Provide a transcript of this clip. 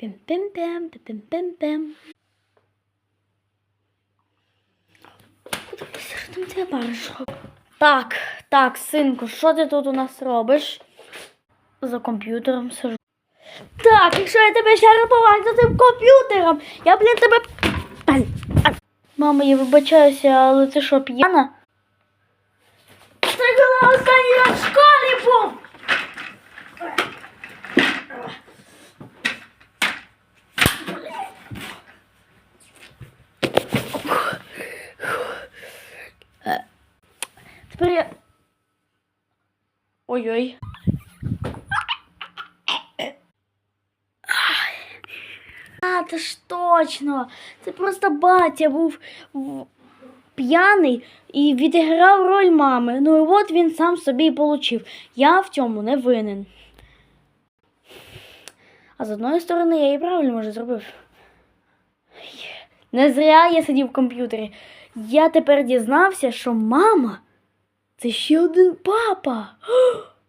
Пім-пім-пім, пім-пім-пім. Там ця баришка? Так, так, синку, що ти тут у нас робиш? За комп'ютером сижу. Так, якщо я тебе ще раз за цим комп'ютером, я, блін, тебе. Мама, я вибачаюся, але ти що, п'яна? Це Тепер я... Ой-ой. А, це ж точно. Це просто батя був п'яний і відіграв роль мами. Ну і от він сам собі і получив. Я в цьому не винен. А з одної сторони я і правильно може зробив. Не зря я сидів в комп'ютері. Я тепер дізнався, що мама це ще один папа.